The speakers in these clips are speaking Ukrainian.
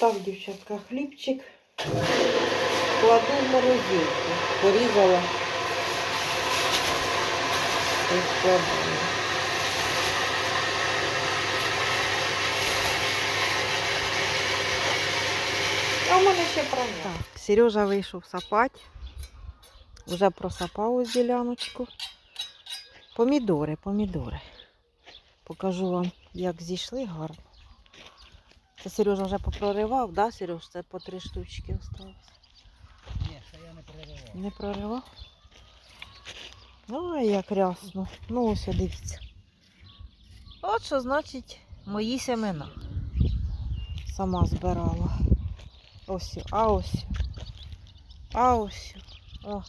Так, дівчатка, хлібчик кладу в морозилку. Порізала. А в мене ще правда. Сережа вийшов сапати. Вже просапав ось діляночку. Помідори, помідори. Покажу вам, як зійшли гарно. Це Сережа вже попроривав, да, Сереж? Це по три штучки осталось. Ні, ще я не переривав. Не проривав? Ой, як рясно. Ну ось дивіться. От що значить мої семена. Сама збирала. Ось, а ось. А ось. О.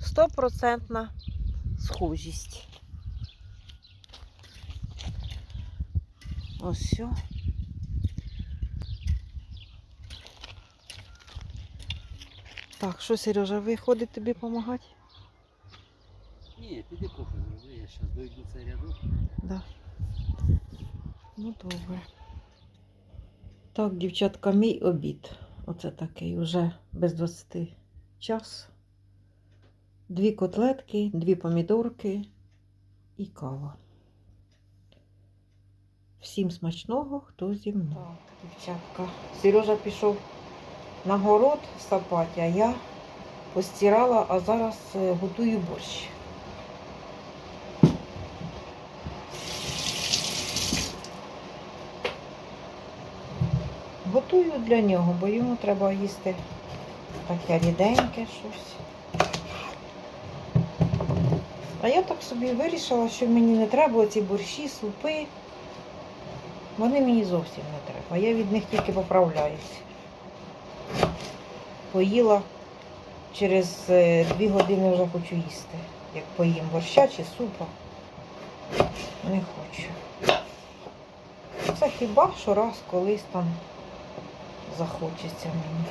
Стопроцентна схожість. Ось. все. Так, що, Сережа, виходить тобі допомагати? Ні, піди кофе зроби, я зараз дойду цей рядок. Да. Ну, добре. Так, дівчатка, мій обід. Оце такий, уже без 20 час. Дві котлетки, дві помідорки і кава. Всім смачного, хто зі мною. Так, дівчатка. Сережа пішов на город сапати, а я постирала, а зараз е, готую борщ. Готую для нього, бо йому треба їсти таке ріденьке щось. А я так собі вирішила, що мені не треба ці борщі, супи. Вони мені зовсім не треба. Я від них тільки поправляюсь. Поїла через е, дві години вже хочу їсти. Як поїм борща чи супа. Не хочу. Це хіба що раз колись там захочеться мені.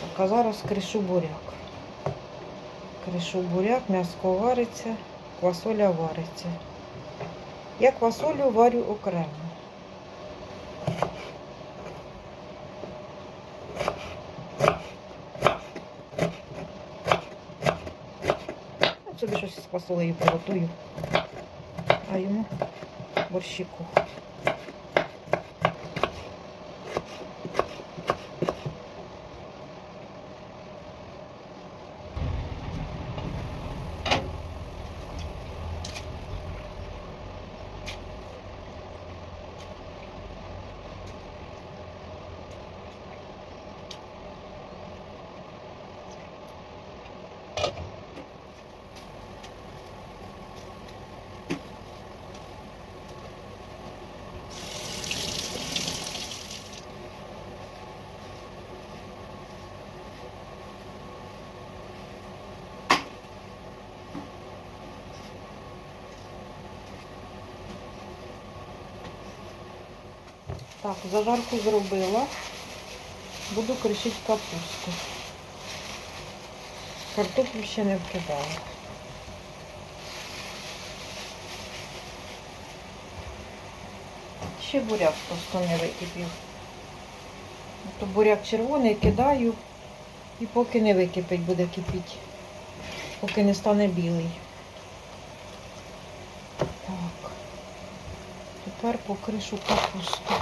Так, а зараз кришу буряк. Кришу буряк, м'яско вариться, квасоля вариться. Я квасолю варю окремо. Собі щось з квасолею приготую, а йому борщику. Так, зажарку зробила. Буду кришити капусту. Картоплю ще не вкидала. Ще буряк просто не википів. То буряк червоний кидаю і поки не википить, буде кипіти. Поки не стане білий. Так. Тепер покришу капусту.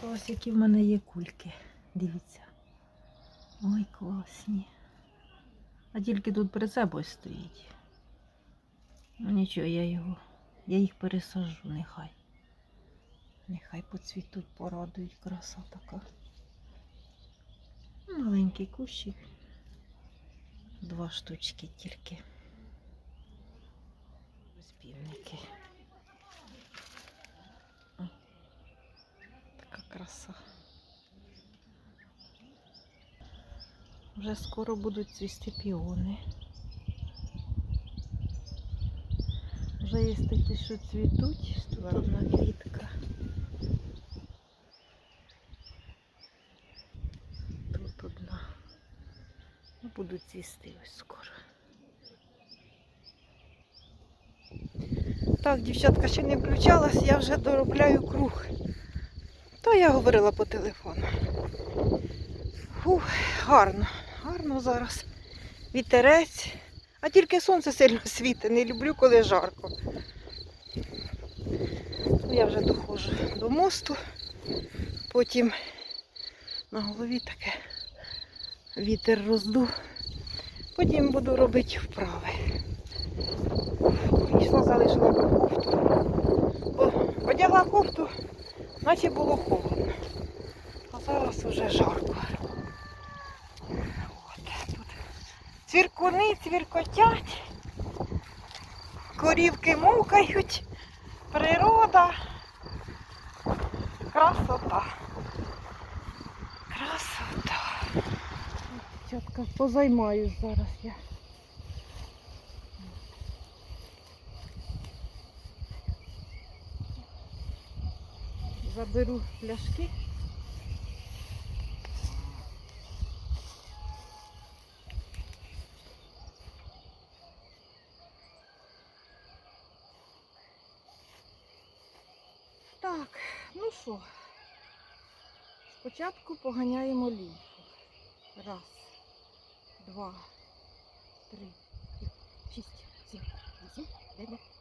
Просто ось які в мене є кульки. Дивіться. Ой, класні. А тільки тут прицеп ось стоїть. Ну нічого, я його, я їх пересажу, нехай. Нехай поцвітуть, порадують, краса така. Маленький кущик. Два штучки тільки. Ось півники. О, Така краса. Вже скоро будуть цвісти піони. Вже є такі, що цвітуть. Тут одна квітка. Тут одна. Ну, Будуть цвісти ось скоро. Так, дівчатка ще не включалась, я вже доробляю круг. То я говорила по телефону. Фух, гарно, гарно зараз. Вітерець. А тільки сонце сильно світить, не люблю, коли жарко. Ну, Я вже доходжу до мосту, потім на голові таке вітер роздув. Потім буду робити вправи. Йшла, залишила кофту. Одягла кофту, наче було холодно. А зараз вже жарко. От, тут цвіркуни цвіркотять, корівки мукають, природа. Красота. Красота. Дівчатка, позаймаюсь зараз я. Заберу пляшки. Так, ну що, спочатку поганяємо лімфу. Раз, два, три, шість, сім, вісім, дев'ять,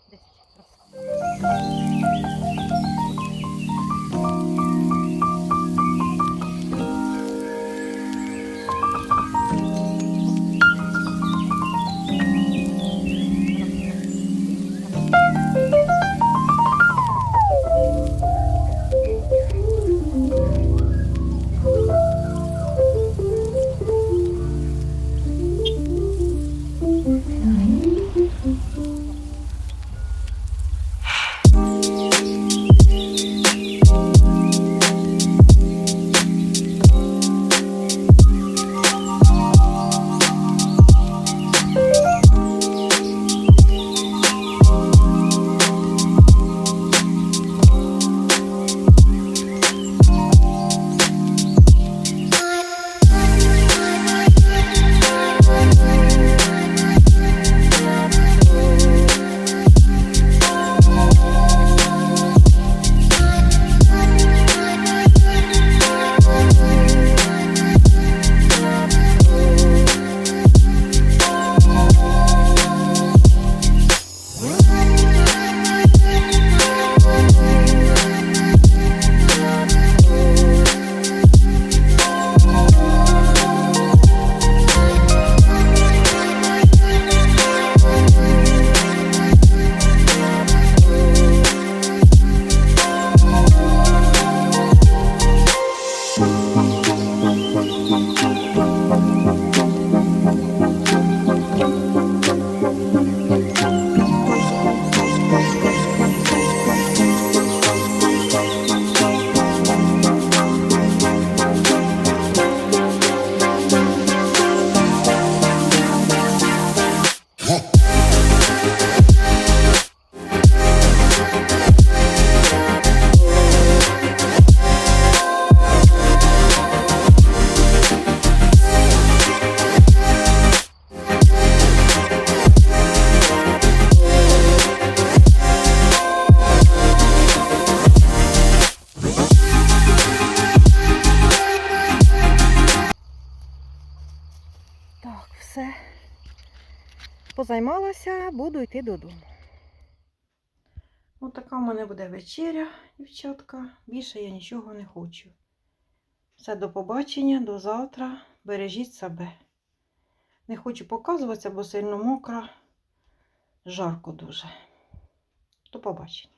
Позаймалася, буду йти додому. Ось така в мене буде вечеря, дівчатка. Більше я нічого не хочу. Все, до побачення, до завтра. Бережіть себе. Не хочу показуватися, бо сильно мокра. Жарко дуже. До побачення.